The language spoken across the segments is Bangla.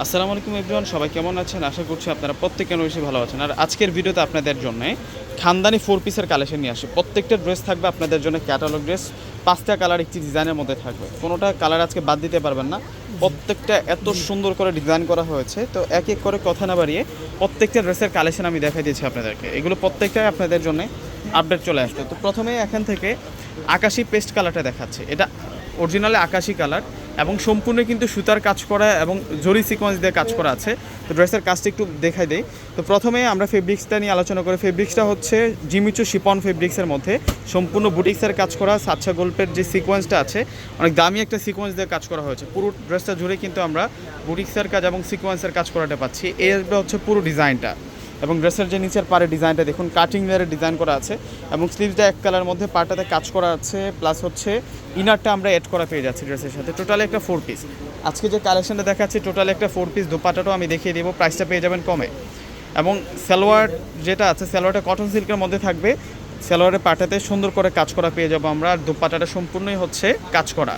আসসালামু আলাইকুম এভরিওয়ান, সবাই কেমন আছেন? আশা করছি আপনারা প্রত্যেকে বেশি ভালো আছেন। আর আজকের ভিডিওতে আপনাদের জন্য খানদানি ফোর পিসের কালেকশন নিয়ে আসে। প্রত্যেকটা ড্রেস থাকবে আপনাদের জন্য ক্যাটালগ ড্রেস পাঁচটা কালার একটি ডিজাইনের মধ্যে থাকবে। কোনোটা কালার আজকে বাদ দিতে পারবেন না। প্রত্যেকটা এত সুন্দর করে ডিজাইন করা হয়েছে। তো এক এক করে কথা না বাড়িয়ে প্রত্যেকটা ড্রেসের কালেকশন আমি দেখাই দিয়েছি আপনাদেরকে। এগুলো প্রত্যেকটাই আপনাদের জন্য আপডেট চলে আসবে। তো প্রথমে এখান থেকে আকাশি পেস্ট কালারটা দেখাচ্ছে। এটা অরিজিনালে আকাশি কালার এবং সম্পূর্ণ কিন্তু সুতার কাজ করা এবং জরি সিকোয়েন্স দিয়ে কাজ করা আছে। তো ড্রেসের কাজটা একটু দেখাই দেই। তো প্রথমে আমরা ফেব্রিক্সটা নিয়ে আলোচনা করি। ফেব্রিক্সটা হচ্ছে জিমিচু শিপন ফেব্রিক্সের মধ্যে। সম্পূর্ণ বুটিক্সের কাজ করা, সাতশা গল্পের যে সিকোয়েন্সটা আছে, অনেক দামি একটা সিকোয়েন্স দিয়ে কাজ করা হয়েছে। পুরো ড্রেসটা জুড়ে কিন্তু আমরা বুটিক্সের কাজ এবং সিকোয়েন্সের কাজ করাটা পাচ্ছি। এর হচ্ছে পুরো ডিজাইনটা এবং ড্রেসের যে নিচের পাড়ে ডিজাইনটা দেখুন কাটিং লেয়ারের ডিজাইন করা আছে এবং স্লিভসটা এক কালার মধ্যে, পাটাতে কাজ করা আছে প্লাস হচ্ছে ইনারটা আমরা অ্যাড করা পেয়ে যাচ্ছি ড্রেসের সাথে। টোটালি একটা ফোর পিস আজকে যে কালেকশনটা দেখাচ্ছি টোটালি একটা ফোর পিস দোপাটাটাও আমি দেখিয়ে দেবো প্রাইসটা পেয়ে যাবেন কমে। এবং সালোয়ার যেটা আছে, সালোয়ারটা কটন সিল্কের মধ্যে থাকবে। সালোয়ারের পাটাতে সুন্দর করে কাজ করা পেয়ে যাব আমরা, আর দোপাটাটা সম্পূর্ণই হচ্ছে কাজ করা।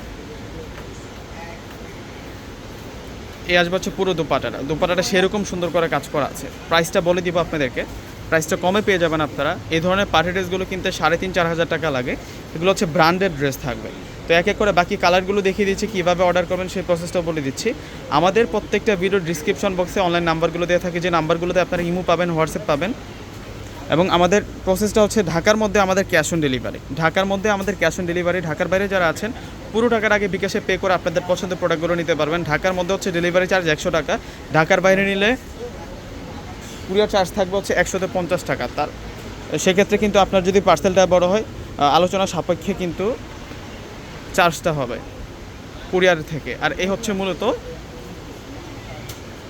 এই আসবে হচ্ছে পুরো দোপাটাটা দুপাটাটা সেরকম সুন্দর করে কাজ করা আছে। প্রাইসটা বলে দিব আপনাদেরকে। প্রাইসটা কমে পেয়ে যাবেন আপনারা। এই ধরনের পার্টি ড্রেসগুলো কিনতে সাড়ে তিন, চার হাজার টাকা লাগে। এগুলো হচ্ছে ব্র্যান্ডেড ড্রেস থাকবে। তো এক এক করে বাকি কালারগুলো দেখিয়ে দিচ্ছি, কীভাবে অর্ডার করবেন সেই প্রসেসটা বলে দিচ্ছি। আমাদের প্রত্যেকটা ভিডিও ডিসক্রিপশন বক্সে অনলাইন নাম্বারগুলো দেওয়া থাকে। যে নাম্বারগুলোতে আপনারা ইমো পাবেন হোয়াটসঅ্যাপ পাবেন এবং আমাদের প্রসেসটা হচ্ছে ঢাকার মধ্যে আমাদের ক্যাশ অন ডেলিভারি ঢাকার মধ্যে আমাদের ক্যাশ অন ডেলিভারি ঢাকার বাইরে যারা আছেন, পুরো টাকার আগে বিকাশে পে করে আপনাদের পছন্দের প্রোডাক্টগুলো নিতে পারবেন। ঢাকার মধ্যে হচ্ছে ডেলিভারি চার্জ একশো টাকা। ঢাকার বাইরে নিলে কুরিয়ার চার্জ থাকবে হচ্ছে একশোতে পঞ্চাশ টাকা। তার, সেক্ষেত্রে কিন্তু আপনার যদি পার্সেলটা বড় হয় আলোচনা সাপেক্ষে কিন্তু চার্জটা হবে কুরিয়ার থেকে। আর এই হচ্ছে মূলত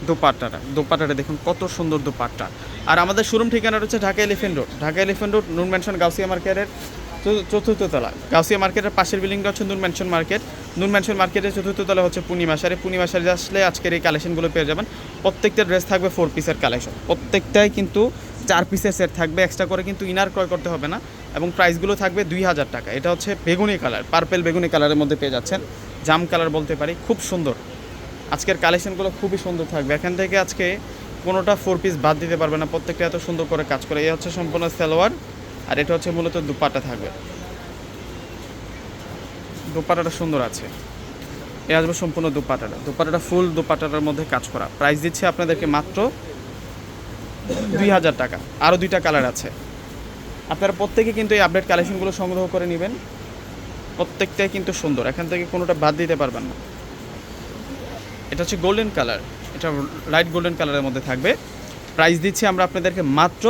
দোপাট্টাটা দোপাট্টাটা দেখুন কত সুন্দর দোপাট্টা। আর আমাদের শোরুম ঠিকানা হচ্ছে Dhaka elephant road. Dhaka elephant road, Noon Mansion Gausia মার্কেটের চতু- চতুর্থ তলা। গাউসিয়া মার্কেটের পাশের বিল্ডিংটা হচ্ছে নুন ম্যানশন মার্কেট। নুন ম্যানশন মার্কেটের চতুর্থ তলা হচ্ছে পূর্ণিমা সারে। পূর্ণিমা সারে আসলে আজকের এই কালেকশনগুলো পেয়ে যাবেন। প্রত্যেকটা ড্রেস থাকবে ফোর পিসের কালেকশন। প্রত্যেকটাই কিন্তু চার পিসের সেট থাকবে। এক্সট্রা করে কিন্তু ইনার ক্রয় করতে হবে না এবং প্রাইসগুলো থাকবে দুই হাজার টাকা। এটা হচ্ছে বেগুনি কালার পার্পেল বেগুনি কালারের মধ্যে পেয়ে যাচ্ছেন। জাম কালার বলতে পারি, খুব সুন্দর। আজকের কালেকশনগুলো খুবই সুন্দর থাকবে। এখান থেকে আজকে কোনোটা ফোর পিস বাদ দিতে পারবে না। প্রত্যেকটা এত সুন্দর করে কাজ করে। এই হচ্ছে সম্পূর্ণ সালোয়ার আর এটা হচ্ছে মূলত দুপাটা থাকবে। দুপাটাটা সুন্দর আছে। এ আসবে সম্পূর্ণ দুপাটাটা। দুপাটাটা ফুল দুপাটাটার মধ্যে কাজ করা। প্রাইস দিচ্ছে আপনাদেরকে মাত্র দুই হাজার টাকা। আরও দুইটা কালার আছে। আপনারা প্রত্যেকে কিন্তু এই আপডেট কালেকশনগুলো সংগ্রহ করে নেবেন। প্রত্যেকটাই কিন্তু সুন্দর। এখান থেকে কোনোটা বাদ দিতে পারবেন না। এটা হচ্ছে গোল্ডেন কালার এটা লাইট গোল্ডেন কালারের মধ্যে থাকবে। প্রাইস দিচ্ছি আমরা আপনাদেরকে মাত্র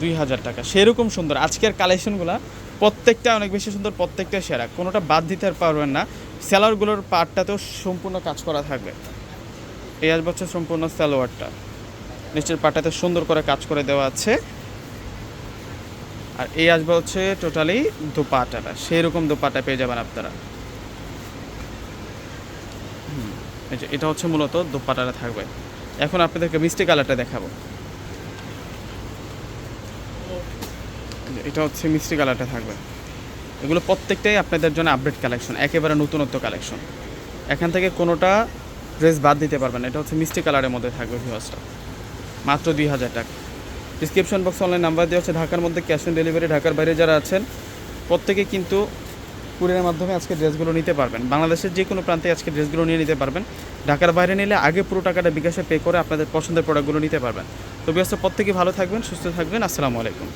দুই হাজার টাকা। সেরকম সুন্দর। আজকের কালেকশনগুলো প্রত্যেকটা অনেক বেশি সুন্দর, প্রত্যেকটা সেরা। কোনোটা বাদ দিতে পারবেন না। স্যালোয়ারগুলোর পার্টটাতেও সম্পূর্ণ কাজ করা থাকবে। এই আসবে হচ্ছে সম্পূর্ণ স্যালোয়ারটা নিচের পার্টটাতে সুন্দর করে কাজ করে দেওয়া আছে। আর এই আসবে হচ্ছে টোটালি দোপাটাটা। সেই রকম দোপাটা পেয়ে যাবেন আপনারা। এটা হচ্ছে মূলত দোপাটাটা থাকবে। এখন আপনাদেরকে মিষ্টি কালারটা দেখাবো। এটা হচ্ছে মিষ্টি কালারটা থাকবে। এগুলো প্রত্যেকটাই আপনাদের জন্য আপডেট কালেকশন একেবারে নতুনত্ব কালেকশন এখান থেকে কোনোটা ড্রেস বাদ দিতে পারবেন। এটা হচ্ছে মিষ্টি কালারের মধ্যে থাকবে ভিউয়ার্সটা মাত্র দুই হাজার টাকা। ডিসক্রিপশন বক্সে অনলাইন নাম্বার দেওয়া হচ্ছে ঢাকার মধ্যে ক্যাশ অন ডেলিভারি ঢাকার বাইরে যারা আছেন, প্রত্যেকে কিন্তু কুরিয়ারের মাধ্যমে আজকে ড্রেসগুলো নিতে পারবেন। বাংলাদেশের যে কোনো প্রান্তে আজকে ড্রেসগুলো নিয়ে নিতে পারবেন। ঢাকার বাইরে নিলে আগে পুরো টাকাটা বিকাশে পে করে আপনাদের পছন্দের প্রোডাক্টগুলো নিতে পারবেন। তো ব্যস্ত প্রত্যেকে ভালো থাকবেন, সুস্থ থাকবেন। আসসালামু আলাইকুম।